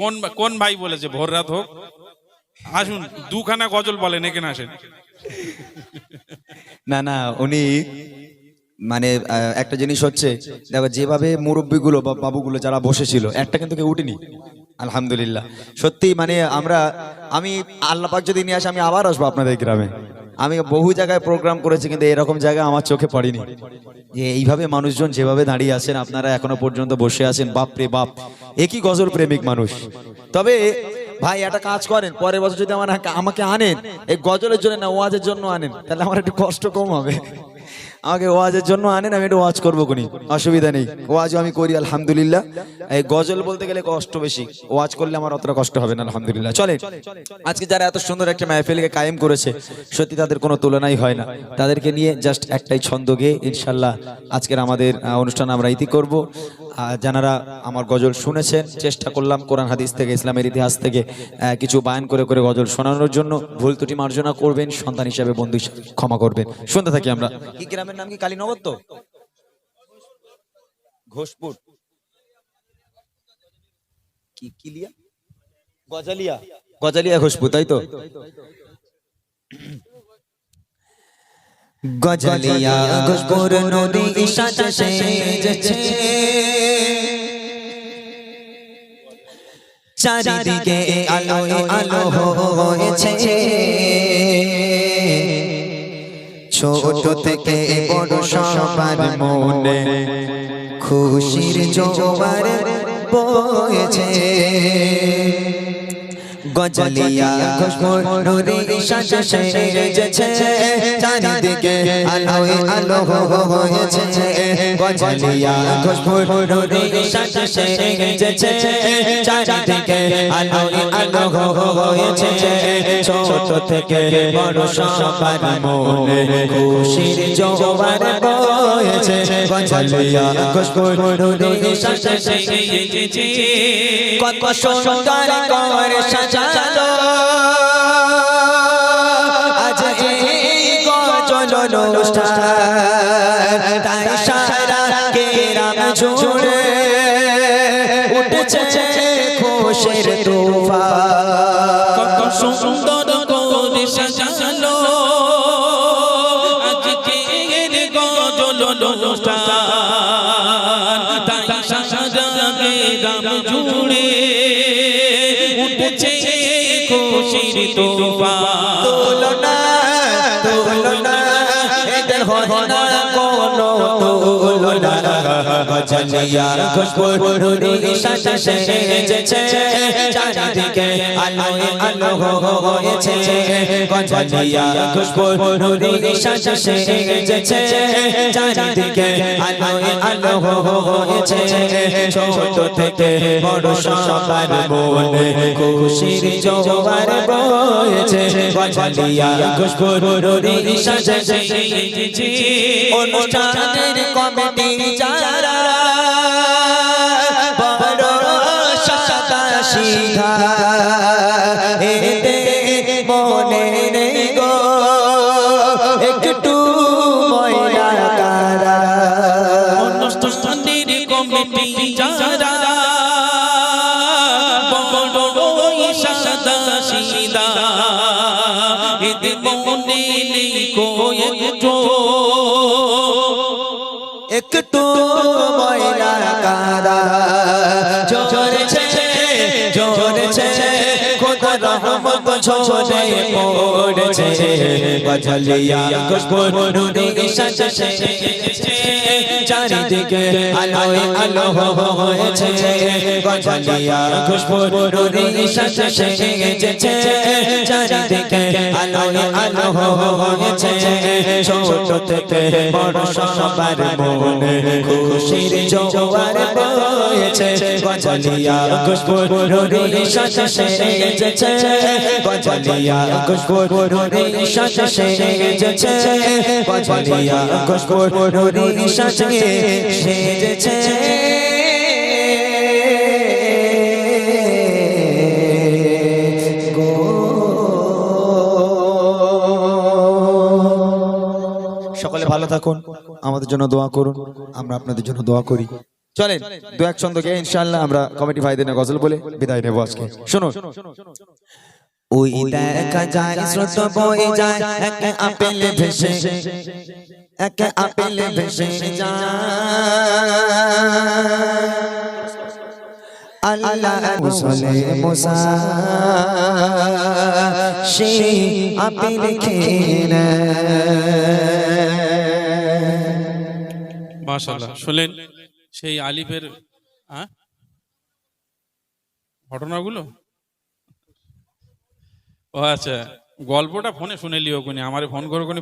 কোন কোন ভাই বলেছে? ভোর রাত হোক। আসুন, দুখানা গজল বলেন, এখানে আসেন। না না, উনি মানে একটা জিনিস হচ্ছে, দেখো, যেভাবে মুরব্বীগুলো বা বাবুগুলো যারা বসেছিল, একটা কিন্তু কেউ উঠেনি। আলহামদুলিল্লাহ। সত্যি মানে আমরা, আমি আল্লাহ পাক যদি নিয়ে আসে, আমি আবার আসব আপনাদের গ্রামে। আমি বহু জায়গায় প্রোগ্রাম করেছি কিন্তু এরকম জায়গায় আমার চোখে পড়েনি। যে এইভাবে মানুষজন যেভাবে দাঁড়িয়ে আছেন আপনারা এখনও পর্যন্ত বসে আছেন বাপ। রে বাপ একই গজল প্রেমিক মানুষ। তবে ভাই একটা কাজ করেন পরের বছর যদি আমার আমাকে আনেন এই গজলের জন্য না ওয়াজের জন্য আনেন তাহলে আমার একটু কষ্ট কম হবে। আমাকে ওয়াজের জন্য আনেন, আমি একটু ওয়াজ করব কোনি অসুবিধা নেই। ওয়াজও আমি করি, আলহামদুলিল্লাহ। এই গজল বলতে গেলে কষ্ট বেশি। ওয়াজ করলে আমার অতটা কষ্ট হবে না, আলহামদুলিল্লাহ। চলে আজকে যারা এত সুন্দর একটা মাহফিলকে কায়েম করেছে, সত্যি তাদের কোনো তুলনাই হয় না। তাদেরকে নিয়ে জাস্ট একটাই ছন্দ গেয়ে ইনশাল্লাহ আজকের আমাদের অনুষ্ঠান আমরা ইতি করব। যারা আমার গজল শুনেছেন, চেষ্টা করলাম কোরআন হাদিস থেকে, ইসলামের ইতিহাস থেকে কিছু বায়ান করে করে গজল শোনানোর জন্য। ভুল ত্রুটি মার্জনা করবেন, সন্তান হিসাবে, বন্ধু ক্ষমা করবেন। শুনতে থাকি আমরা। গ্রামের নাম কি কালীনগর তো? ঘোষপুর। কি কিলিয়া গজালিয়া। গজালিয়া ঘোষপুর তাই তো? গজলিয়া ঘোষপুর নদী সাজে সেজেছে চারিদিকে আলো আলো হয়েছে। ছোট থেকে বড় সবার মনে। খুশির জোয়ার বয়েছে। গজলিয়া ঘোষপুর নদী সাজে সেজেছে চারিদিকে আলো আলো হয়েছে। গজলিয়া সেজেছে চারিদিকে আলো ছোট থেকে বড় সবার মনে খুশির জোয়ার বয়েছে গজলিয়া ঘোষপুর নদী সাজে সেজেছে কত সুন্দর করে সাজালো। আজ এই গজল অনুষ্ঠান। তাই সারা কেরাম জুড়ে উঠেছে খুশির তুফান। কত সুন্দর উঠেছে খুশির না তোলো তুলনা এদের হয় না। কোনো তুলনা গজলিয়া খুশবুর নুরি সাজে সেজেছে চারিদিকে আলো আলো হয়েছে গজলিয়া খুশবুর নুরি সাজে সেজেছে চারিদিকে আলো আলো হয়েছে ছোট থেকে বড় সবার মনে খুশির জোয়ার বয়েছে। গজলিয়া খুশবুর নুরি সাজে সেজেছে অনুষ্ঠানের কমিটি যারা বড় সাদা সিধা এতে মনে নেই গো। একটু ময়লা কারা অনুষ্ঠানের কমিটি যারা মনে নেই একটু একটু ময়না কাদা। জোরেছে জোরেছে রহমত ঝরে পড়েছে। গজলিয়া খুশবুর নুরি সাজে চারিদিকে আলো আলো হয়েছে। গজলিয়া খুশবুর নুরি সাজে চারিদিকে আলো আলো হয়েছে। ছোট থেকে বড় সবার মনে খুশির জোয়ার বয়েছে। গজলিয়া খুশবুর নুরি সাজে সেজেছে। সকলে ভালো থাকুন আমাদের জন্য দোয়া করুন আমরা আপনাদের জন্য দোয়া করি। চলেন দু এক ছন্দকে ইনশাআল্লাহ আমরা কমিটি ভাইদের নিয়ে গজল বলে বিদায় নেব আজকে। শুনুন। ওই দেখা যায় স্রোত বয়ে যায় এক আপেল ভেসে এক আপেল ভেসে যায়। আল্লাহ মুসলে মুসা সেই আপেল খেয়ে নেয়। মাশাল্লাহ শুনলেন? সেই আলিফের? ঘটনাগুলো ও আচ্ছা গল্পটা ফোনে শুনে লিও কোনি আমারে ফোন করে কোনি